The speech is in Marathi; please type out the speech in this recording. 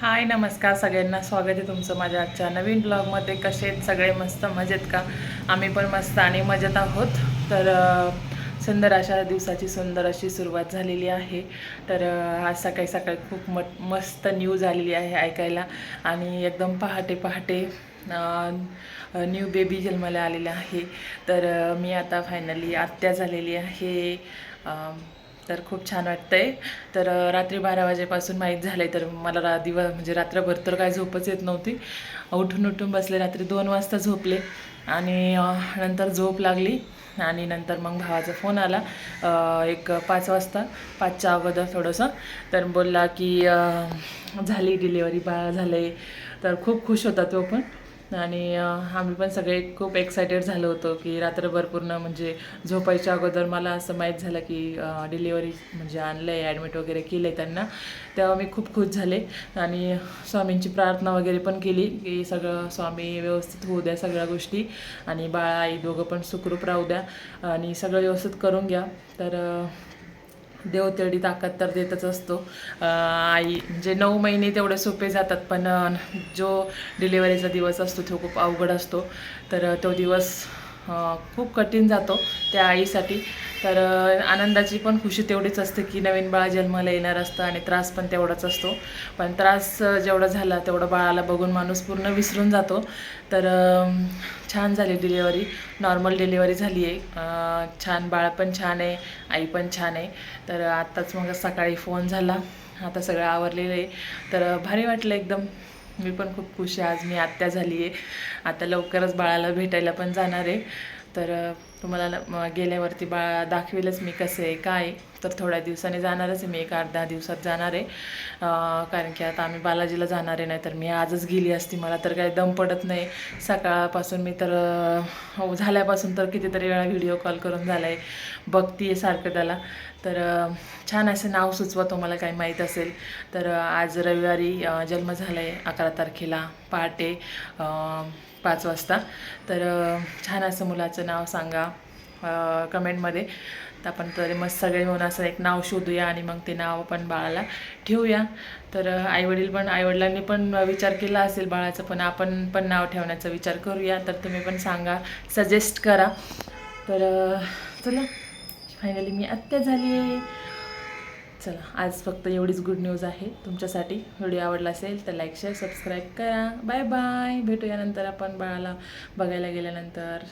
हाय नमस्कार सगळ्यांना. स्वागत आहे तुमचं माझ्या आजच्या नवीन ब्लॉगमध्ये. कसे आहेत सगळे? मस्त मजेत का? आम्ही पण मस्त आणि मजेत आहोत. तर सुंदर अशा दिवसाची सुंदर अशी सुरुवात झालेली आहे. तर आज सकाळी सकाळी खूप म मस्त न्यूज आलेली आहे ऐकायला. आणि एकदम पहाटे पहाटे न्यू बेबी जन्माला आलेला आहे. तर मी आता फायनली आत्या झालेली आहे. तर खूप छान वाटतंय. तर रात्री बारा वाजेपासून माहीत झालं आहे तर मला रा दिवस म्हणजे रात्रभर तर काय झोपच येत नव्हती. उठून उठून बसले रात्री दोन वाजता झोपले. आणि नंतर झोप लागली आणि नंतर मग भावाचा फोन आला. एक पाच वाजता पाचच्या अगोदर थोडंसं. तर बोलला की झाली डिलिव्हरी बाळ झाले तर खूप खुश होता तो पण. आणि आम्ही पण सगळे खूप एक्सायटेड झालो होतो की रात्रभर पूर्ण म्हणजे झोपायच्या अगोदर मला असं माहीत झालं की डिलिव्हरी म्हणजे आणलं आहे ॲडमिट वगैरे केलं आहे त्यांना. तेव्हा मी खूप खुश झाले आणि स्वामींची प्रार्थना वगैरे पण केली की सगळं स्वामी व्यवस्थित होऊ द्या सगळ्या गोष्टी आणि बाळा आई दोघं पण सुखरूप राहू द्या आणि सगळं व्यवस्थित करून घ्या. तर देव तेवढी ताकद तर देतच असतो. अं, आई म्हणजे नऊ महिने तेवढे सोपे जातात पण जो डिलिव्हरीचा दिवस असतो तो खूप अवघड असतो. तर तो दिवस खूप कठीण जातो त्या आईसाठी. तर आनंदाची पण खुशी तेवढीच असते की नवीन बाळा जन्माला येणार असतं आणि त्रास पण तेवढाच असतो. पण त्रास जेवढा झाला तेवढं बाळाला बघून माणूस पूर्ण विसरून जातो. तर छान झाली डिलिव्हरी. नॉर्मल डिलिव्हरी झाली आहे. छान बाळ पण छान आहे आई पण छान आहे. तर आत्ताच मग सकाळी फोन झाला. आता सगळं आवरलेलं आहे. तर भारी वाटलं एकदम. मी पण खूप खुश आहे. आज मी आत्या झाली आहे. आता लवकरच बाळाला भेटायला पण जाणार आहे. तर तुम्हाला गेल्यावरती बाळा दाखवेलच मी कसं आहे काय तर थोड्या दिवसांनी जाणारच आहे मी एक आठ दहा दिवसात जाणार आहे. कारण की आता आम्ही बालाजीला जाणार आहे नाही तर मी आजच गेली असती. मला तर काही दम पडत नाही. सकाळपासून मी तर हो झाल्यापासून तर कितीतरी वेळा व्हिडिओ कॉल करून झाला आहे बघती सारखं त्याला. तर छान असं नाव सुचवा तुम्हाला काही माहीत असेल. तर आज रविवारी जन्म झाला आहे अकरा तारखेला. पहाटे पाच वाजता. तर छान असं मुलाचं नाव सांगा. कमेंटमध्ये. तर आपण तरी मस्त सगळे मिळून असं एक नाव शोधूया आणि मग ते नाव आपण बाळाला ठेवूया. तर आईवडील पण आईवडिलांनी पण विचार केला असेल बाळाचं पण आपण पण नाव ठेवण्याचा विचार करूया. तर तुम्ही पण सांगा सजेस्ट करा. तर चला. फायनली मी आत्या झाली आहे. चला आज फक्त एवढीच गुड न्यूज आहे तुमच्यासाठी. व्हिडिओ आवडला असेल तर लाईक शेअर सबस्क्राईब करा. बाय बाय भेटूया नंतर आपण बाळाला बघायला गेल्यानंतर.